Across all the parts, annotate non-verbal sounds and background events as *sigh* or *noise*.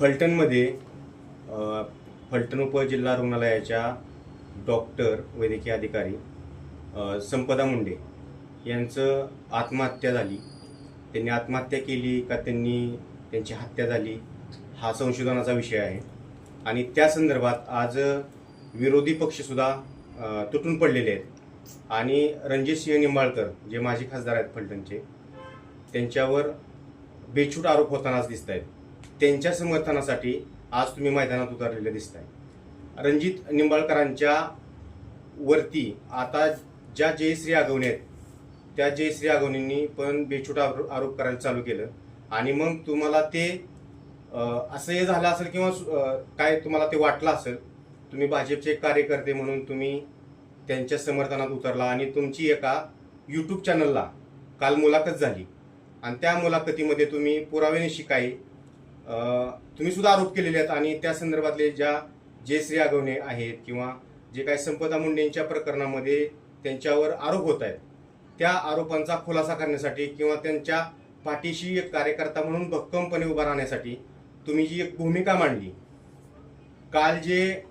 फलटणमध्ये फलटण उपजिल्हा रुग्णालयाच्या डॉक्टर वैद्यकीय अधिकारी संपदा मुंडे यांचं आत्महत्या झाली. त्यांनी आत्महत्या केली का त्यांनी त्यांची हत्या झाली हा संशोधनाचा विषय आहे. आणि त्या संदर्भात आज विरोधी पक्षसुद्धा तुटून पडलेले आहेत. आणि रणजित सिंह निंबाळकर जे माजी खासदार आहेत फलटणचे त्यांच्यावर बेछूट आरोप होतानाच दिसत आहेत त्यांच्या समर्थनासाठी आज तुम्ही मैदानात उतरलेले दिसत आहे रणजित निंबाळकरांच्या वरती आता ज्या जयश्री आगवणी आहेत त्या जयश्री आगवणींनी पण बेछूट आरो- आरोप करायला चालू केलं. आणि मग तुम्हाला ते असं हे झालं असेल किंवा काय तुम्हाला ते वाटलं असेल तुम्ही भाजपचे कार्यकर्ते म्हणून तुम्ही त्यांच्या समर्थनात उतरला आणि तुमची एका यूट्यूब चॅनलला काल मुलाखत झाली. आणि त्या मुलाखतीमध्ये तुम्ही पुराव्याने शिकाई तुम्ही सुद्धा आरोप केलेले आहेत आणि त्या संदर्भातले ज्या जयश्री आगवणे आहेत किंवा जे काही संपदा मुंडेंच्या प्रकरणामध्ये त्यांच्यावर आरोप होत आहेत त्या आरोपांचा खुलासा करण्यासाठी किंवा त्यांच्या पाठीशी एक कार्यकर्ता म्हणून भक्कमपणे उभा राहण्यासाठी तुम्ही जी एक भूमिका मांडली काल जे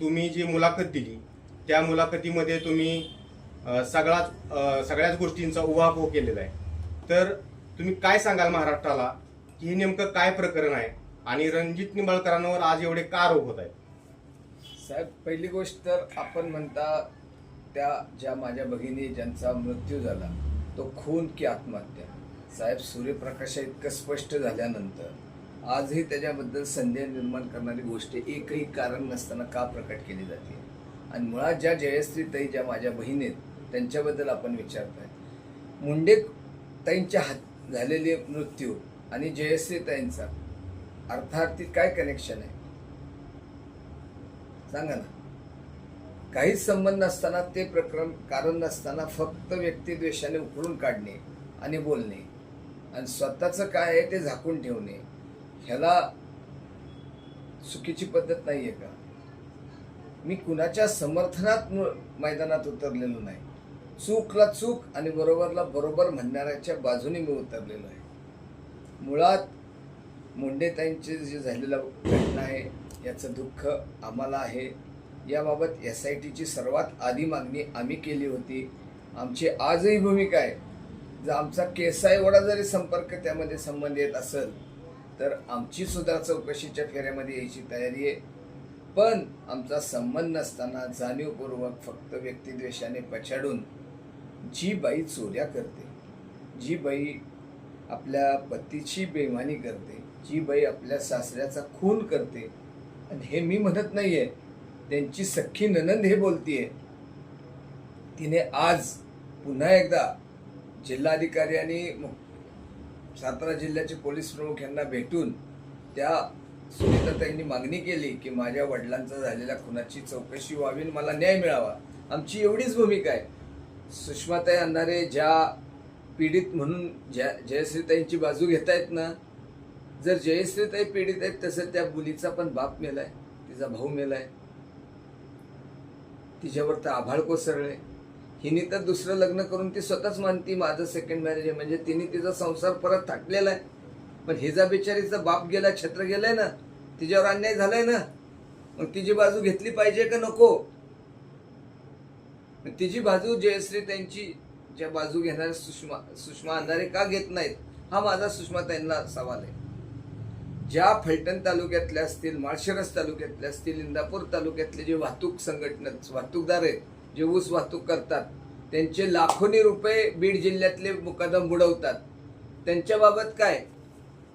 तुम्ही जी मुलाखत दिली त्या मुलाखतीमध्ये तुम्ही सगळाच सगळ्याच गोष्टींचा उहापोह केलेला आहे. तर तुम्ही काय सांगाल महाराष्ट्राला हे नेमकं काय प्रकरण आहे? आणि रणजित निंबाळकरांवर आज एवढे का आरोप होत आहेत? साहेब पहिली गोष्ट तर आपण म्हणता त्या ज्या माझ्या भगिनी ज्यांचा मृत्यू झाला तो खून की आत्महत्या. साहेब सूर्यप्रकाश इतकं स्पष्ट झाल्यानंतर आजही त्याच्याबद्दल संदेह निर्माण करणारी गोष्ट एकही कारण नसताना का प्रकट केली जाते? आणि मुळात ज्या जयश्री ताई ज्या माझ्या बहिणी आहेत त्यांच्याबद्दल आपण विचारताय. मुंडे ताईंच्या हात झालेले मृत्यू आणि जयश्रीताईंचा अर्थार्थी काय कनेक्शन आहे? सांगा ना. काहीच संबंध नसताना ते प्रकरण कारण नसताना फक्त व्यक्तिद्वेषाने उकळून काढणे आणि बोलणे आणि स्वतःचं काय आहे ते झाकून ठेवणे ह्याला चुकीची पद्धत नाही आहे का? मी कुणाच्या समर्थनात मैदानात उतरलेलो नाही. चूकला चूक आणि बरोबरला बरोबर म्हणणाऱ्याच्या बाजूने मी उतरलेलो आहे. मुळात मुंडेताईंचे जे झालेलं घटना आहे याचं दुःख आम्हाला आहे. याबाबत एस आय टीची सर्वात आधी मागणी आम्ही केली होती. आमची आजही भूमिका आहे. जर आमचा केसा एवढा जरी संपर्क त्यामध्ये संबंध येत असेल तर आमची सुद्धा चौकशीच्या फेऱ्यामध्ये यायची तयारी आहे. पण आमचा संबंध नसताना जाणीवपूर्वक फक्त व्यक्तिद्वेषाने पछाडून जी बाई चोऱ्या करते जी बाई आपल्या पतीची बेमानी करते जी बाई आपल्या सासऱ्याचा खून करते. आणि हे मी म्हणत नाही आहे त्यांची सख्खी ननंद हे बोलतीये. तिने आज पुन्हा एकदा जिल्हाधिकारी आणि सातारा जिल्ह्याचे पोलीस प्रमुख यांना भेटून त्या सुनीताताईंनी मागणी केली की माझ्या वडिलांचा झालेल्या खुनाची चौकशी व्हावी मला न्याय मिळावा. आमची एवढीच भूमिका आहे. सुषमाताई अंधारे ज्या पीडित म्हणून ज्या जयश्रीताईंची बाजू घेतायत ना जर जयश्रीताई पीडित आहेत तसं त्या मुलीचा पण बाप मेलाय तिचा भाऊ मेलाय. तिच्यावर तर आभाळ कोसळले हिने तर दुसरं लग्न करून ती स्वतःच मानती माझं सेकंड मॅरेज आहे. म्हणजे तिने तिचा संसार परत थाटलेला आहे. पण हिजा बिचारीचा बाप गेला छत्र गेलाय ना तिच्यावर अन्याय झालाय ना मग तिची बाजू घेतली पाहिजे का नको? तिची बाजू जयश्री त्यांची ज्या बाजू घेणाऱ्या सुषमा सुषमा अंधारे का घेत नाहीत हा माझा सुषमा त्यांना सवाल आहे. ज्या फलटण तालुक्यातल्या असतील माळशिरस तालुक्यातल्या असतील इंदापूर तालुक्यातले जे वाहतूक संघटना वाहतूकदार आहेत जे ऊस वाहतूक करतात त्यांचे लाखोनी रुपये बीड जिल्ह्यातले मुकदम बुडवतात. त्यांच्याबाबत काय?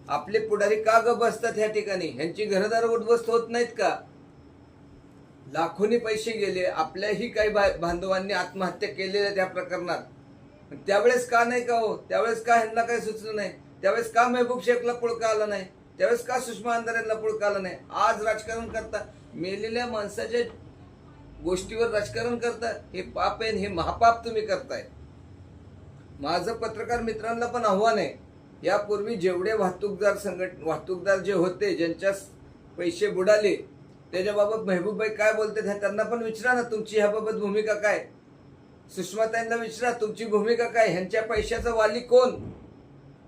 आपले पुढारी का ग बसतात ह्या ठिकाणी? ह्यांची घरदार उद्ध्वस्त होत नाहीत का? लाखोनी पैसे गेले आपल्याही काही बांधवांनी आत्महत्या केलेल्या त्या प्रकरणात. त्यावेळेस का नाही का हो? त्यावेळेस का ह्यांना काही सुचलं नाही? त्यावेळेस का मेहबूब शेखला पुळका आला नाही? त्यावेळेस का सुषमा अंधार यांना पुळका आला नाही? आज राजकारण करता मेलेल्या माणसाच्या गोष्टीवर राजकारण करता हे पाप आहे हे महापाप तुम्ही करताय. माझं पत्रकार मित्रांना पण आव्हान आहे. यापूर्वी जेवढे वाहतूकदार संघट वाहतूकदार जे होते ज्यांच्या पैसे बुडाले त्याच्याबाबत महबूबबाई काय बोलते त्यांना पण विचारा ना तुमची ह्याबाबत भूमिका काय? सुषमाताईंना विचारा तुमची भूमिका काय? ह्यांच्या पैशाचा वाली कोण?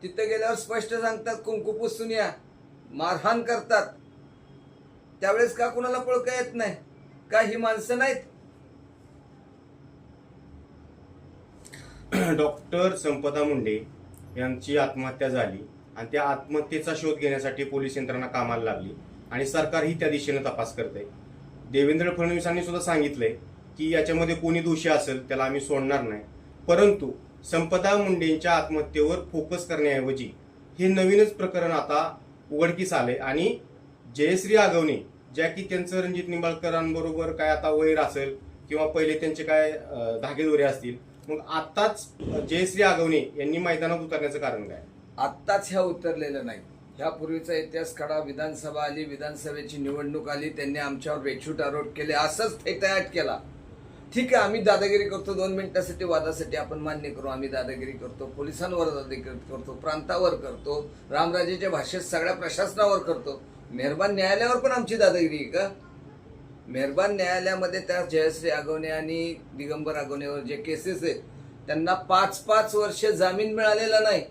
तिथं गेल्यावर स्पष्ट सांगतात कुंकू पुसून या. मारहाण करतात. त्यावेळेस का कुणाला पळका येत नाही? का ही माणसं नाहीत? *clears throat* डॉक्टर संपदा मुंडे यांची आत्महत्या झाली आणि त्या आत्महत्येचा शोध घेण्यासाठी पोलीस यंत्रणा कामाला लागली आणि सरकारही त्या दिशेने तपास करते. देवेंद्र फडणवीसांनी सुद्धा सांगितलंय की याच्यामध्ये कोणी दोषी असेल त्याला आम्ही सोडणार नाही. परंतु संपदा मुंडेंच्या आत्महत्येवर फोकस करण्याऐवजी हे नवीनच प्रकरण आता उघडकीस आले आणि जयश्री आगवणे ज्या की त्यांचं रणजित निंबाळकरांबरोबर काय आता वैर असेल किंवा पहिले त्यांचे काय धागेदोरे असतील मग आत्ताच जयश्री आगवणे यांनी मैदानात उतरण्याचं कारण काय? आत्ताच ह्या उतरलेल्या नाही. ह्यापूर्वीचा इतिहास काढा विधानसभा आली विधानसभेची निवडणूक आली त्यांनी आमच्यावर बेछूट आरोप केले असंच थैतयाट केला. ठीक आहे आम्ही दादागिरी करतो दोन मिनिटासाठी वादासाठी आपण मान्य करू आम्ही दादागिरी करतो पोलिसांवर दादागिरी करतो प्रांतावर करतो रामराजेच्या भाषेत सगळ्या प्रशासनावर करतो. मेहरबान न्यायालयावर पण आमची दादागिरी आहे का? मेहरबान न्यायालयामध्ये त्या जयश्री आगवणे आणि दिगंबर आगवणेवर जे केसेस आहेत त्यांना पाच पाच वर्ष जामीन मिळालेला नाही.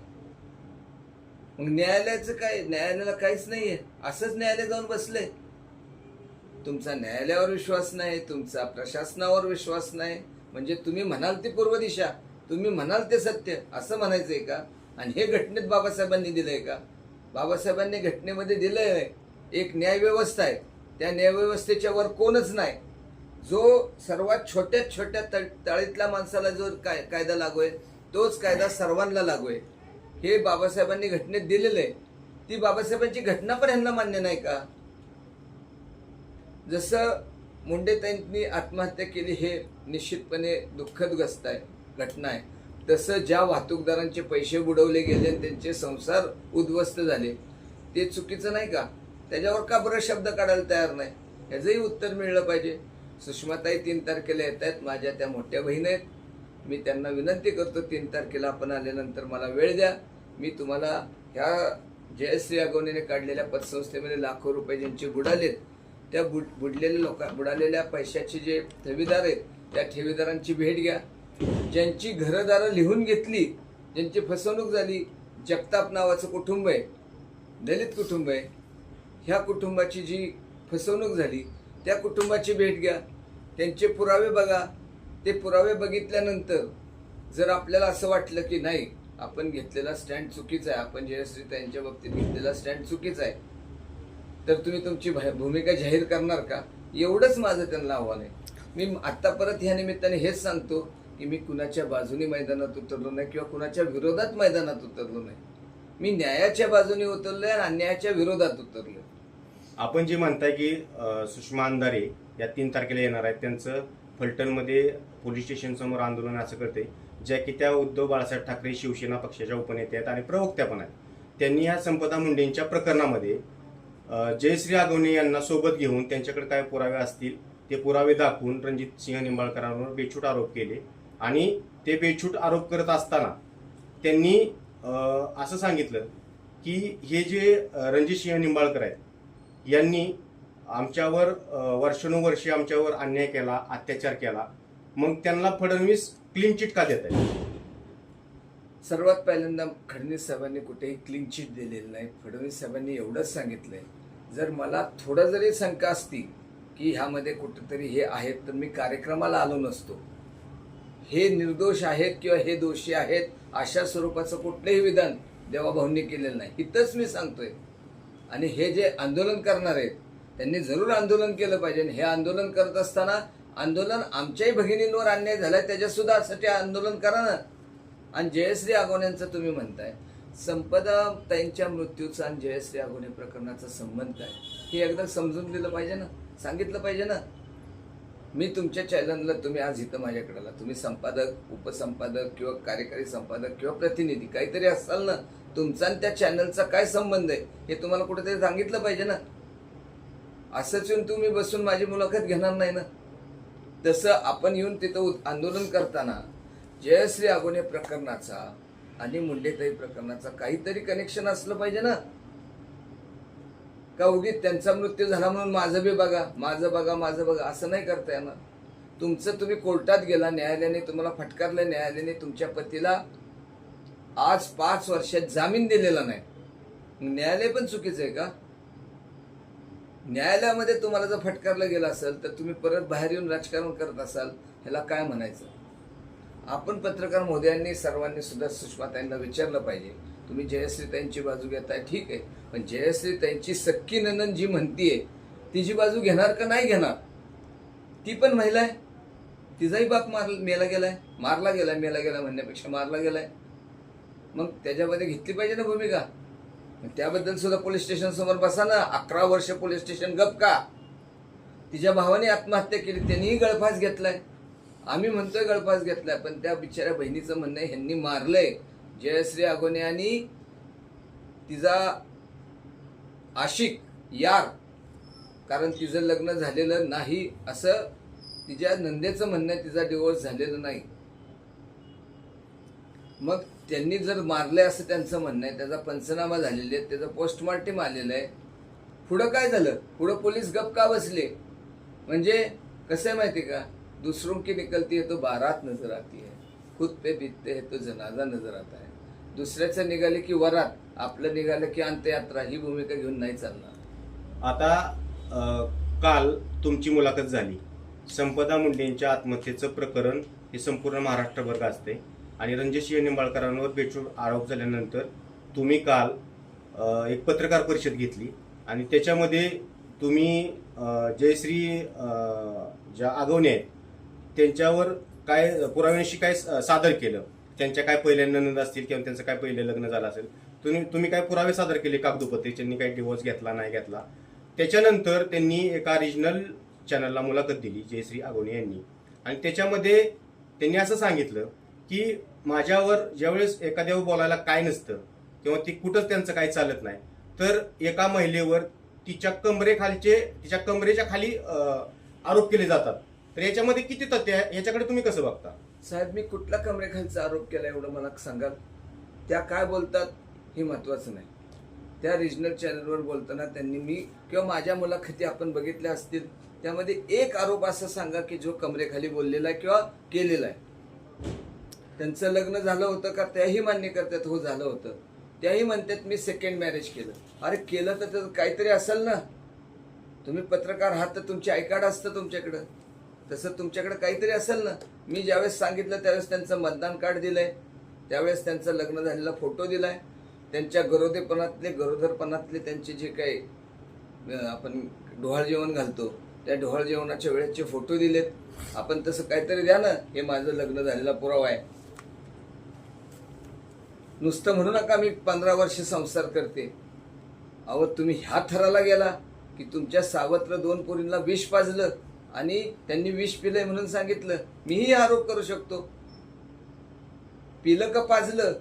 मग न्यायालयाचं काय? न्यायालयाला काहीच नाहीये. असंच न्यायालय जाऊन बसले तुमचा न्यायालयावर विश्वास नाही तुमचा प्रशासनावर विश्वास नाही. म्हणजे तुम्ही म्हणाल ती पूर्व दिशा तुम्ही म्हणाल ते सत्य असं म्हणायचं आहे का? आणि हे घटनेत बाबासाहेबांनी दिलं आहे का? बाबासाहेबांनी घटनेमध्ये दिलं आहे एक न्यायव्यवस्था आहे. त्या न्यायव्यवस्थेच्या वर कोणच नाही. जो सर्वात छोट्यात छोट्या तळ तळीतल्या माणसाला जो काय कायदा लागू आहे तोच कायदा सर्वांना लागू आहे. हे बाबासाहेबांनी घटनेत दिलेलं आहे. ती बाबासाहेबांची घटना पण यांना मान्य नाही का? जसं मुंडेताईंनी आत्महत्या केली हे निश्चितपणे दुःखदग्रस्त आहे घटना आहे. तसं ज्या वाहतूकदारांचे पैसे बुडवले गेले आणि त्यांचे संसार उद्ध्वस्त झाले ते चुकीचं नाही का? त्याच्यावर का बरं शब्द काढायला तयार नाही? ह्याचंही उत्तर मिळलं पाहिजे. सुषमाताई तीन तारखेला येत आहेत माझ्या त्या मोठ्या बहीण आहेत. मी त्यांना विनंती करतो तीन तारखेला आपण आल्यानंतर मला वेळ द्या. मी तुम्हाला ह्या जयश्री आगवणीने काढलेल्या पतसंस्थेमध्ये लाखो रुपये ज्यांचे बुडालेत त्या बुड बुडलेल्या लोका बुडालेल्या पैशाचे जे ठेवीदार आहेत त्या ठेवीदारांची भेट घ्या. ज्यांची घरदारं लिहून घेतली ज्यांची फसवणूक झाली जगताप नावाचं कुटुंब आहे दलित कुटुंब आहे ह्या कुटुंबाची जी फसवणूक झाली त्या कुटुंबाची भेट घ्या. त्यांचे पुरावे बघा. ते पुरावे बघितल्यानंतर जर आपल्याला असं वाटलं की नाही आपण घेतलेला स्टँड चुकीचा आहे आपण जयश्री त्यांच्या बाबतीत घेतलेला स्टँड चुकीचा आहे तर तुम्ही तुमची भूमिका जाहीर करणार का? एवढंच माझं त्यांना आव्हान आहे. मी आत्ता परत ह्या निमित्ताने हेच सांगतो की मी कुणाच्या बाजूने मैदानात उतरलो नाही किंवा कुणाच्या विरोधात मैदानात उतरलो नाही. मी न्यायाच्या बाजूने उतरलो आणि अन्यायाच्या विरोधात उतरलो आपण जे म्हणताय की सुषमा अंधारे या तीन तारखेला येणार आहेत. त्यांचं फलटणमध्ये पोलीस स्टेशन समोर आंदोलन असं करते ज्या की त्या उद्धव बाळासाहेब ठाकरे शिवसेना पक्षाच्या उपनेते आहेत आणि प्रवक्त्या पण आहेत. त्यांनी या संपदा मुंडेंच्या प्रकरणामध्ये जयश्री आगवणे यांना सोबत घेऊन त्यांच्याकडे काय पुरावे असतील ते पुरावे दाखवून रणजित सिंह निंबाळकरांवर बेछूट आरोप केले. आणि ते बेछूट आरोप करत असताना त्यांनी असं सांगितलं की हे जे रणजित सिंह निंबाळकर आहेत यांनी आमच्यावर वर्षानुवर्षे आमच्यावर अन्याय केला अत्याचार केला. मग त्यांना फडणवीस क्लीन चिट का देत आहे सर्वात पहिल्यांदा फडणवीस साहेबांनी कुठेही क्लीन चिट दिलेली नाही. फडणवीस साहेबांनी एवढंच सांगितलंय जर मला थोडं जरी शंका असती की ह्यामध्ये कुठंतरी हे आहेत तर मी कार्यक्रमाला आलो नसतो. हे निर्दोष आहेत किंवा हे दोषी आहेत अशा स्वरूपाचं कुठलंही विधान देवाभाऊंनी केलेलं नाही. इथंच मी सांगतोय. आणि हे जे आंदोलन करणार आहेत त्यांनी जरूर आंदोलन केलं पाहिजे. आणि हे आंदोलन करत असताना आंदोलन आमच्याही भगिनींवर अन्याय झालाय त्याच्यासुद्धा साठी आंदोलन करा ना. आणि जयश्री आगोण्यांचं तुम्ही म्हणताय. संपदा त्यांच्या मृत्यूचा आणि जयश्री आगोणे प्रकरणाचा संबंध काय हे एकदा समजून दिलं पाहिजे ना? सांगितलं पाहिजे ना? मी तुमच्या चॅनलला तुम्ही आज इथं माझ्याकडे आला. तुम्ही संपादक उपसंपादक किंवा कार्यकारी संपादक किंवा प्रतिनिधी काहीतरी असाल ना तुमचा आणि त्या चॅनलचा काय संबंध आहे? हे तुम्हाला कुठेतरी सांगितलं पाहिजे ना? असंच येऊन तुम्ही बसून माझी मुलाखत घेणार नाही ना? तसं आपण येऊन तिथं आंदोलन करताना जयश्री आगोने प्रकरणाचा आणि मुंडेताई प्रकरणाचा काहीतरी कनेक्शन असलं पाहिजे ना. का उगीत त्यांचा मृत्यू झाला म्हणून माझं बी बघा माझं बघा माझं बघा असं नाही करता येणार. तुमचं तुम्ही कोर्टात गेला न्यायालयाने तुम्हाला फटकारलं न्यायालयाने तुमच्या पतीला आज पाच वर्षात जामीन दिलेला नाही. मग न्यायालय पण चुकीचं आहे का? न्यायालयामध्ये तुम्हाला जर फटकारलं गेलं असेल तर तुम्ही परत बाहेर येऊन राजकारण करत असाल ह्याला काय म्हणायचं? आपण पत्रकार महोदयांनी सर्वांनी सुद्धा सुषमाताईंना विचारलं पाहिजे. तुम्ही जयश्रीताईंची बाजू घेताय ठीक आहे. पण जयश्रीताईंची सक्की ननन जी म्हणतीये तिची बाजू घेणार का नाही घेणार? ती पण महिला आहे. तिचाही बाप मार मेला गेलाय. मारला गेलाय मेला गेला म्हणण्यापेक्षा मारला गेलाय. मग त्याच्यामध्ये घेतली पाहिजे ना भूमिका? त्याबद्दल सुद्धा पोलीस स्टेशन समोर बसा ना. अकरा वर्ष पोलीस स्टेशन गप का? तिच्या भावाने आत्महत्या केली त्यांनीही गळफास घेतलाय. आम्ही म्हणतोय गळफास घेतलाय पण त्या बिचाऱ्या बहिणीचं म्हणणं आहे ह्यांनी मारलंय. जयश्री अगोने आणि तिचा आशिक यार. कारण तिचं लग्न झालेलं नाही असं तिच्या नंदेचं म्हणणं आहे तिचा डिवोर्स झालेला नाही. मग त्यांनी जर मारलंय असं त्यांचं म्हणणं आहे त्याचा पंचनामा झालेले आहे त्याचं पोस्टमॉर्टम आलेलं आहे. पुढं काय झालं? पुढं पोलीस गप का बसले? म्हणजे कसं आहे माहिती का? दुसरों की निकलती है तो बारात नजर आती है। खुद पे बीतते है तो जनाजा नजर आता है। दुसऱ्याचं निघाले की वरात आपलं निघालं की अंत्ययात्रा ही भूमिका घेऊन नाही चालणार। आता अ, काल तुमची मुलाखत झाली. संपदा मुंडेंच्या आत्महत्येचं प्रकरण हे संपूर्ण महाराष्ट्रभर गाजते. आणि रणजितसिंह निंबाळकरांवर बेछूट आरोप झाल्यानंतर तुम्ही काल अ, एक पत्रकार परिषद घेतली. आणि त्याच्यामध्ये तुम्ही अ, जयश्री अ, ज्या आगवणे आहेत त्यांच्यावर काय पुराव्यांशी काय सादर केलं? त्यांच्या काय पहिल्या नंद असतील किंवा त्यांचं काय पहिले लग्न झालं असेल? तुम्ही तुम्ही काय पुरावे सादर केले कागदोपत्री? त्यांनी काही डिवोर्स घेतला नाही घेतला? त्याच्यानंतर त्यांनी एका रिजनल चॅनलला मुलाखत दिली जयश्री आगोनी यांनी. आणि त्याच्यामध्ये त्यांनी असं सांगितलं की माझ्यावर ज्यावेळेस एखाद्यावर बोलायला काय नसतं किंवा ती कुठंच त्यांचं काही चालत नाही तर एका महिलेवर तिच्या कमरेखालचे तिच्या कमरेच्या खाली आरोप केले जातात. तर याच्यामध्ये किती तथ्य आहे? याच्याकडे तुम्ही कसं बघता? साहेब मी कुठला कमरेखालचा आरोप केला एवढं मला सांगाल? त्या काय बोलतात हे महत्वाचं नाही. त्या रिजनल चॅनलवर बोलताना त्यांनी मी किंवा माझ्या मुलाखती आपण बघितल्या असतील त्यामध्ये एक आरोप असा सांगा की जो कमरेखाली बोललेला आहे किंवा केलेला आहे. त्यांचं लग्न झालं होतं का? त्याही मान्य करतात हो झालं होतं. त्याही म्हणतात मी सेकंड मॅरेज केलं. अरे केलं तर त्याचं काहीतरी असेल ना? तुम्ही पत्रकार आहात तर तुमची ऐकाड कार्ड असतं तुमच्याकडं. तसं तुमच्याकडे काहीतरी असेल ना मी ज्यावेळेस सांगितलं त्यावेळेस त्यांचं मतदान कार्ड दिलंय त्यावेळेस त्यांचं लग्न झालेला फोटो दिलाय त्यांच्या गरोदेपणातले गरोदरपणातले त्यांचे जे काही आपण डोहाळ जेवण घालतो त्या डोहाळ जेवणाच्या वेळेचे फोटो दिलेत. आपण तसं काहीतरी द्या ना हे माझं लग्न झालेला पुरावा आहे. नुसतं म्हणू नका मी पंधरा वर्ष संसार करते. अहो तुम्ही ह्या थराला गेला की तुमच्या सावत्र दोन पोरींना विष पाजलं. आणि त्यांनी विष पिलंय म्हणून सांगितलं मीही आरोप करू शकतो. पिलं का पाजलं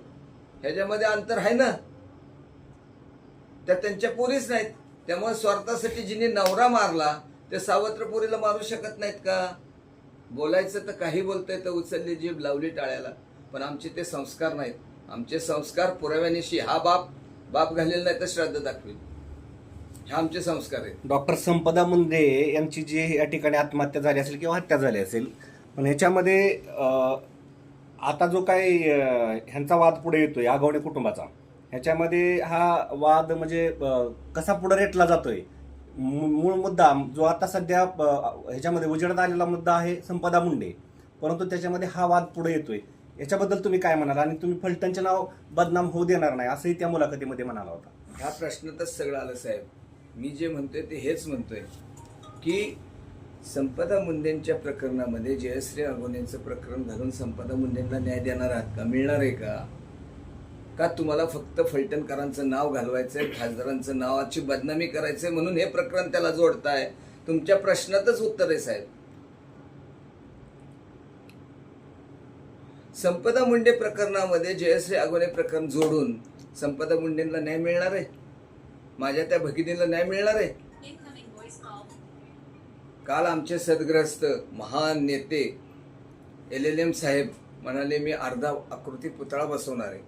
ह्याच्यामध्ये अंतर आहे ना? त्या त्यांच्या पोरीच नाहीत. त्यामुळे स्वार्थासाठी जिने नवरा मारला ते सावत्र पोरीला मारू शकत नाहीत का? बोलायचं तर काही बोलतंय तर उचलली जीभ लावली टाळ्याला. पण आमचे ते संस्कार नाहीत. आमचे संस्कार पुराव्यानिशी हा बाप बाप घालेला नाही तर श्राद्ध दाखवेल. आमचे संस्कार आहेत. डॉक्टर संपदा मुंडे यांची जी या ठिकाणी आत्महत्या झाली असेल किंवा हत्या झाली असेल पण ह्याच्यामध्ये आता जो काही अं, ह्यांचा वाद पुढे येतोय आगवणे कुटुंबाचा ह्याच्यामध्ये हा वाद म्हणजे कसा पुढे रेटला जातोय? मूळ मुद्दा जो आता सध्या ह्याच्यामध्ये उजेडात आलेला मुद्दा आहे संपदा मुंडे परंतु त्याच्यामध्ये हा वाद पुढे येतोय. याच्याबद्दल तुम्ही काय म्हणाल? आणि तुम्ही फलटणचे नाव बदनाम होऊ देणार नाही असंही त्या मुलाखतीमध्ये म्हणाला होता. ह्या प्रश्नातच सगळं आलं साहेब. मी जे म्हणतोय ते हेच म्हणतोय की संपदा मुंडेंच्या प्रकरणामध्ये जयश्री अगोनेचं प्रकरण घालून संपदा मुंडेंना न्याय देणार आहात का? मिळणार आहे का? का तुम्हाला फक्त फलटणकरांचं नाव घालवायचंय खासदारांचं नावाची बदनामी करायचंय म्हणून हे प्रकरण त्याला जोडताय? तुमच्या प्रश्नातच उत्तर आहे साहेब. संपदा मुंडे प्रकरणामध्ये जयश्री आगोने प्रकरण जोडून संपदा मुंडेंना न्याय मिळणार आहे? माझ्या त्या भगिनीला न्याय मिळणार आहे? काल आमचे सदग्रस्त महान नेते एल एल एम साहेब म्हणाले मी अर्धा आकृती पुतळा बसवणार आहे.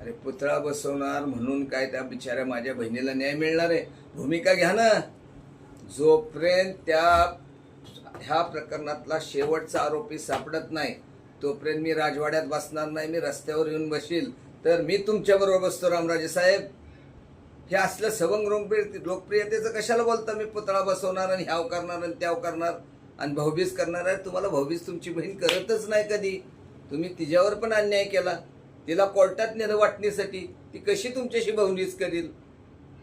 अरे पुतळा बसवणार म्हणून काय त्या बिचाऱ्या माझ्या बहिणीला न्याय मिळणार आहे? भूमिका घ्या ना. जोपर्यंत त्या ह्या प्रकरणातला शेवटचा आरोपी सापडत नाही तोपर्यंत मी राजवाड्यात बसणार नाही मी रस्त्यावर येऊन बसील. तर मी तुमच्याबरोबर बसतो रामराजे साहेब. हे असलं सवंग लोकप्रिय लोकप्रियतेचं कशाला बोलता? मी पुतळा बसवणार आणि ह्याव करणार आणि त्याव करणार आणि भाऊबीज करणार. आहे तुम्हाला भाऊबीज तुमची बहीण करतच नाही कधी. तुम्ही तिच्यावर पण अन्याय केला. तिला कोर्टात नेलं वाटणीसाठी ती कशी तुमच्याशी भाऊबीज करील?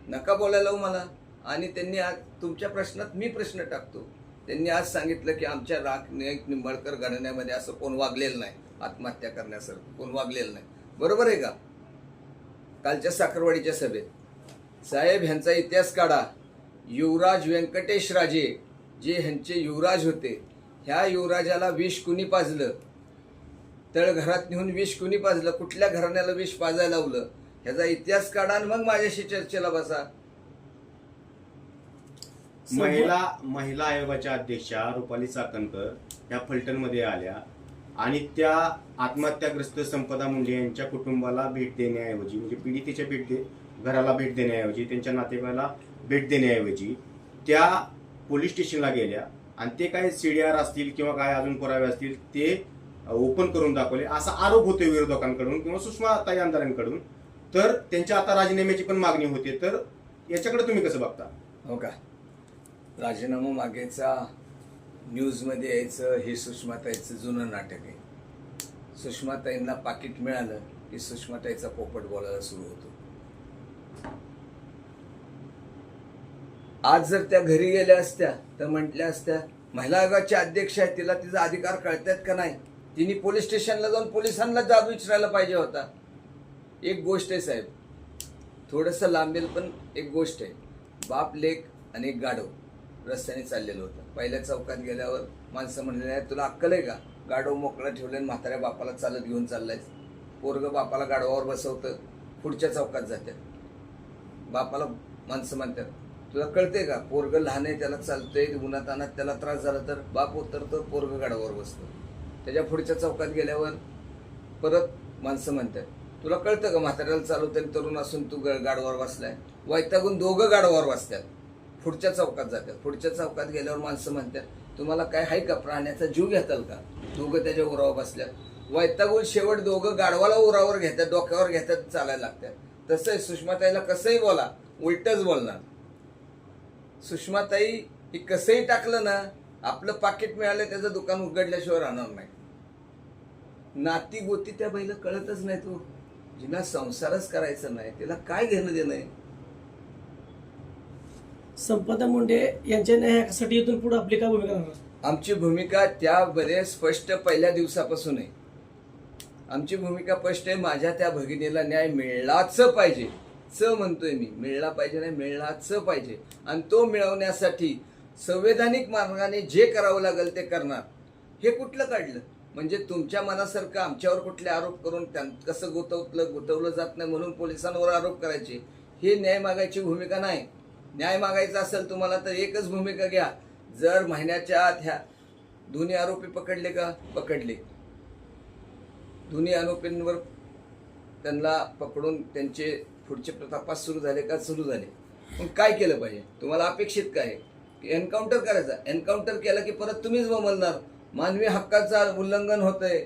नका बोलायला हो मला. आणि त्यांनी आज तुमच्या प्रश्नात मी प्रश्न टाकतो. त्यांनी आज सांगितलं की आमच्या राख नाईक निंबाळकर घराण्यामध्ये असं कोण वागलेलं नाही. आत्महत्या करण्यासारखं कोण वागलेलं नाही. बरोबर आहे का? कालच्या साखरवाडीच्या सभेत. साहेब ह्यांचा इतिहास काढा. युवराज व्यंकटेश राजे जे ह्यांचे युवराज होते ह्या युवराजाला विष कुणी पाजलं? तळघरात नेऊन विष कुणी पाजलं? कुठल्या घराण्याला विष पाजायला लावलं? ह्याचा इतिहास काढा आणि मग माझ्याशी चर्चेला बसा. महिला महिला आयोगाच्या अध्यक्षा रुपाली चाकणकर ह्या फलटणमध्ये आल्या आणि त्या आत्महत्याग्रस्त संपदा मुंडे यांच्या कुटुंबाला भेट देण्याऐवजी म्हणजे पीडितेच्या भेट दे घराला भेट देण्याऐवजी त्यांच्या नातेवाईला भेट देण्याऐवजी त्या पोलीस स्टेशनला गेल्या आणि ते काय सीडीआर असतील किंवा काय अजून पुरावे असतील ते ओपन करून दाखवले. असा आरोप होतो विरोधकांकडून किंवा सुषमा ताई आमदारांकडून. तर त्यांच्या आता राजीनाम्याची पण मागणी होते. तर याच्याकडे तुम्ही कसं बघता? हो का? राजीनामा मागेचा न्यूजमध्ये यायचं हे सुषमाताईचं जुनं नाटक आहे. सुषमाताईंना पाकिट मिळालं की सुषमाताईचा पोपट बोलायला सुरू होतो. आज जर त्या घरी गेल्या असत्या तर म्हटल्या असत्या महिला आयोगाच्या अध्यक्ष आहे तिला तिचा अधिकार कळतात का नाही? तिने पोलीस स्टेशनला जाऊन पोलिसांना जाब विचारायला पाहिजे होता. एक गोष्ट आहे साहेब थोडंसं लांबेल पण एक गोष्ट आहे. बाप लेक आणि एक गाढव रस्त्याने चाललेलं होतं. पहिल्या चौकात गेल्यावर माणसं म्हणलेली आहे तुला अक्कल आहे का? गाढव मोकळा ठेवले आणि म्हाताऱ्या बापाला चालत घेऊन चाललाय. पोरग बापाला गाढवावर बसवतं पुढच्या चौकात जातात बापाला माणसं म्हणतात तुला कळते का? पोरग लहान आहे त्याला चालतंय उन्हातानात त्याला त्रास झाला तर बाप उतरतो पोरग गाडावर बसतो. त्याच्या पुढच्या चौकात गेल्यावर परत माणसं म्हणतात. तुला कळतं का म्हाताऱ्याला चालवते तरुण असून तू ग- गाडवावर बसलाय? वैतागून दोघं गाडवावर बसतात. पुढच्या चौकात जातात. पुढच्या चौकात गेल्यावर माणसं म्हणतात तुम्हाला काय आहे का? प्राण्याचा जीव घेताल का? दोघं त्याच्या उरावर बसल्यात. वैतागून शेवट दोघं गाडवाला उरावर घेतात डोक्यावर घेतात चालायला लागतात. तसंही सुषमाताईला कसंही बोला उलटच बोलणार. सुषमाताई ही कसंही टाकलं ना आपलं पाकिट मिळालं त्याचं दुकान उघडल्याशिवाय राहणार नाही. नाती गोती त्या बाईला कळतच नाही तो. जिला संसारच करायचा नाही तिला काय घेणं देणं आहे? संपदा मुंडे यांच्या न्यायासाठी इथून पुढे आपली काय भूमिका राहणार आमची भूमिका त्यामध्ये स्पष्ट पहिल्या दिवसापासून आहे. आमची भूमिका स्पष्ट आहे माझ्या त्या भगिनीला न्याय मिळलाच पाहिजे. च म्हणतोय मी. मिळला पाहिजे नाही मिळला च पाहिजे. आणि तो मिळवण्यासाठी संवैधानिक मार्गाने जे करावं लागेल ते करणार. हे कुठलं काढलं? म्हणजे तुमच्या मनासारखं आमच्यावर कुठले आरोप करून त्यां कसं गुतवलं गुतवलं जात नाही म्हणून पोलिसांवर आरोप करायचे? हे न्याय मागायची भूमिका नाही. न्याय मागायचा असेल तुम्हाला तर एकच भूमिका घ्या. जर महिन्याच्या आत ह्या दोन्ही आरोपी पकडले का? पकडले. दोन्ही आरोपींवर त्यांना पकडून त्यांचे पुढचे तपास सुरू झाले का? सुरू झाले. मग काय केलं पाहिजे? तुम्हाला अपेक्षित काय आहे? की एन्काउंटर करायचा. एन्काउंटर केला की परत तुम्हीच बोलणार मानवी हक्काचं उल्लंघन होतंय.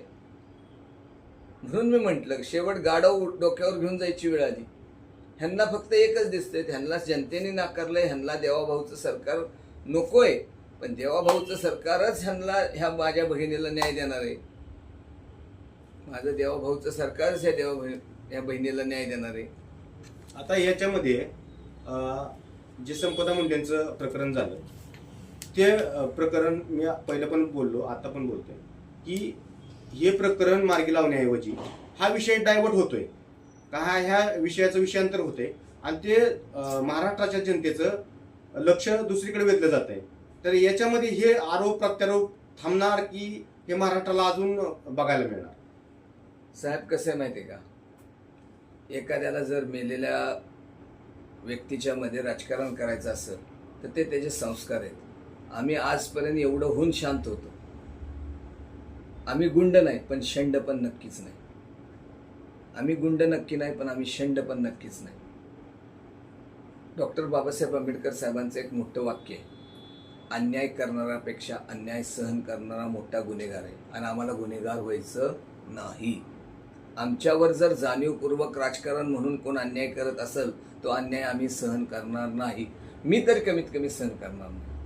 म्हणून मी म्हटलं शेवट गाडव डोक्यावर घेऊन जायची वेळ आली. ह्यांना फक्त एकच दिसतंय. ह्यांना जनतेने नाकारलंय. ह्यांना देवाभाऊचं सरकार नकोय. पण देवाभाऊचं सरकारच ह्यांना ह्या माझ्या बहिणीला न्याय देणार आहे. माझं देवाभाऊचं सरकारच ह्या देवा ह्या बहिणीला न्याय देणार आहे. आता याच्यामध्ये जे संपदा मुंडेंचं प्रकरण झालं ते प्रकरण मी पहिलं पण बोललो आता पण बोलतोय की हे प्रकरण मार्गी लावण्याऐवजी हा विषय डायव्हर्ट होतोय. का हा ह्या विषयाचं विषयांतर होतंय. आणि ते महाराष्ट्राच्या जनतेचं लक्ष दुसरीकडे वेधलं जात आहे तर याच्यामध्ये हे आरोप प्रत्यारोप थांबणार की हे महाराष्ट्राला अजून बघायला मिळणार? साहेब कसं आहे माहिती आहे का? एखाद्याला जर मेलेल्या व्यक्तीच्या मध्ये राजकारण करायचं असेल तर ते त्याचे संस्कार आहेत. आम्ही आजपर्यंत एवढं होऊन शांत होतो. आम्ही गुंड नाही पण शंड पण नक्कीच नाही. आम्ही गुंड नक्की नाही पण आम्ही शंड पण नक्कीच नाही. डॉक्टर बाबासाहेब आंबेडकर साहेबांचं एक मोठं वाक्य आहे. अन्याय करणाऱ्यापेक्षा अन्याय सहन करणारा मोठा गुन्हेगार आहे. आणि आम्हाला गुन्हेगार व्हायचं नाही. आमच्यावर जर जाणीवपूर्वक राजकारण म्हणून कोण अन्याय करत असेल तो अन्याय आम्ही सहन करणार नाही. मी तर कमीत कमी सहन करणार नाही.